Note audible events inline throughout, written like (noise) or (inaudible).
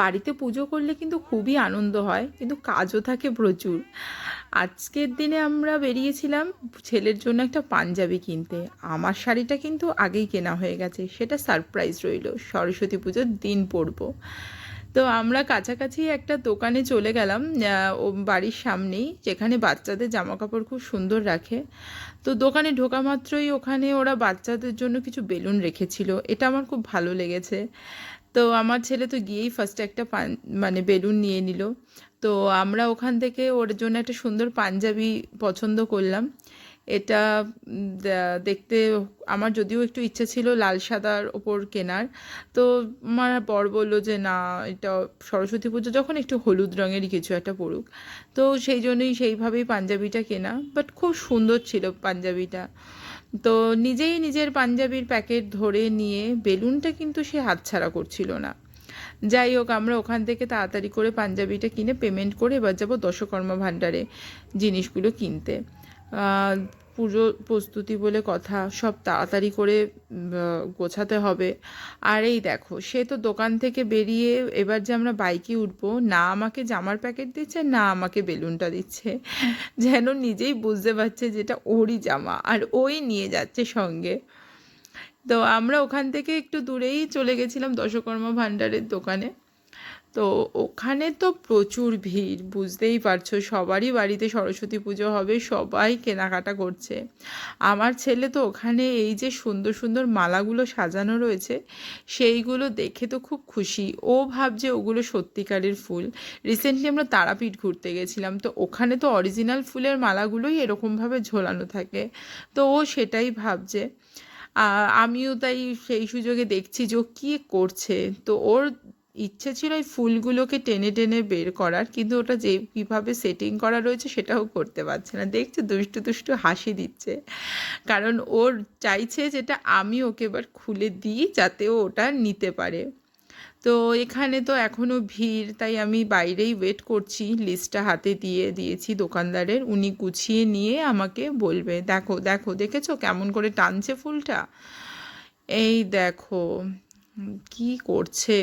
বাড়িতে পুজো করলে কিন্তু খুবই আনন্দ হয়, কিন্তু কাজও থাকে প্রচুর। আজকের দিনে আমরা বেরিয়েছিলাম ছেলের জন্য একটা পাঞ্জাবি কিনতে। আমার শাড়িটা কিন্তু আগেই কেনা হয়ে গেছে, সেটা সারপ্রাইজ রইল, সরস্বতী পুজোর দিন পরবো তো আমরা কাছাকাছি একটা দোকানে চলে গেলাম ও বাড়ির সামনেই, যেখানে বাচ্চাদের জামা কাপড় খুব সুন্দর রাখে। তো দোকানে ঢোকা মাত্রই ওখানে ওরা বাচ্চাদের জন্য কিছু বেলুন রেখেছিল, এটা আমার খুব ভালো লেগেছে। তো আমার ছেলে তো গিয়েই ফার্স্টে একটা মানে বেলুন নিয়ে নিল। তো আমরা ওখান থেকে ওর জন্য একটা সুন্দর পাঞ্জাবি পছন্দ করলাম। এটা দেখতে আমার যদিও একটু ইচ্ছে ছিল লাল সাদার ওপর কেনার। তো আমার বর বলল যে, না, এটা সরস্বতী পুজো যখন একটু হলুদ রঙেরই কিছু একটা পড়ুক তো সেই জন্যই সেইভাবেই পাঞ্জাবিটা কেনা। বাট খুব সুন্দর ছিল পাঞ্জাবিটা। তো নিজেই নিজের পাঞ্জাবির প্যাকেট ধরে নিয়ে বেলুনটা কিন্তু সে হাতছাড়া করছিল না। যাই হোক, আমরা ওখান থেকে তাড়াতাড়ি করে পাঞ্জাবিটা কিনে পেমেন্ট করে এবার যাব দশকর্মা ভাণ্ডারে জিনিসগুলো কিনতে। পুজো প্রস্তুতি বলে কথা সব তাড়াতাড়ি করে গোছাতে হবে। আর এই দেখো সে তো দোকান থেকে বেরিয়ে এবার যে আমরা বাইকে উঠবো না আমাকে জামার প্যাকেট দিচ্ছে না আমাকে বেলুনটা দিচ্ছে। (laughs) যেন নিজেই বুঝতে পারছে যেটা ওরই জামা আর ওই নিয়ে যাচ্ছে সঙ্গে। তো আমরা ওখান থেকে একটু দূরেই চলে গেছিলাম দশকর্মা ভাণ্ডারের দোকানে। তো ওখানে তো প্রচুর ভিড়, বুঝতেই পারছ। সবারই বাড়িতে সরস্বতী পুজো হবে, সবাই কেনাকাটা করছে। আমার ছেলে তো ওখানে এই যে সুন্দর সুন্দর মালাগুলো সাজানো রয়েছে, সেইগুলো দেখে তো খুব খুশি। ও ভাবছে ওগুলো সত্যিকারের ফুল। রিসেন্টলি আমরা তারাপীঠ ঘুরতে গেছিলাম, তো ওখানে তো অরিজিনাল ফুলের মালাগুলোই এরকমভাবে ঝোলানো থাকে। তো ও সেটাই ভাবছে। আমিও তাই সেই সুযোগে দেখছি যে ও কী করছে। তো ওর ইচ্ছে ছিল এই ফুলগুলোকে টেনে টেনে বের করার, কিন্তু ওটা যে কীভাবে সেটিং করা রয়েছে সেটাও করতে পারছে না। দেখছে দুষ্টু দুষ্টু হাসি দিচ্ছে। কারণ ওর চাইছে যেটা আমি ওকে এবার খুলে দিই যাতে ও ওটা নিতে পারে। তো এখানে তো এখনও ভিড়, তাই আমি বাইরেই ওয়েট করছি। লিস্টটা হাতে দিয়ে দিয়েছি দোকানদারের। উনি গুছিয়ে নিয়ে আমাকে বলবে, দেখো দেখো, দেখেছ কেমন করে টানছে ফুলটা? এই দেখো, কি করছে?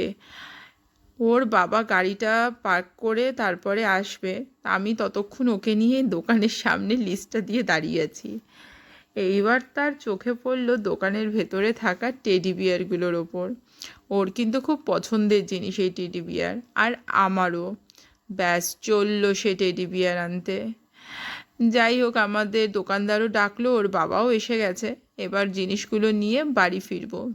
ওর বাবা গাড়িটা পার্ক করে তারপরে আসবে। আমি ততক্ষণ ওকে নিয়ে দোকানের সামনে লিস্টটা দিয়ে দাঁড়িয়ে আছি। এইবার তার চোখে পড়ল দোকানের ভেতরে থাকা টেডি বিয়ারগুলোর ওপর। ওর কিন্তু খুব পছন্দের জিনিস এই টেডি বিয়ার আর আমারও। ব্যাস, চলল সে টেডি বিয়ার আনতে। যাই হোক, আমাদের দোকানদারও ডাকলো, ওর বাবাও এসে গেছে। এবার জিনিসগুলো নিয়ে বাড়ি ফিরবো।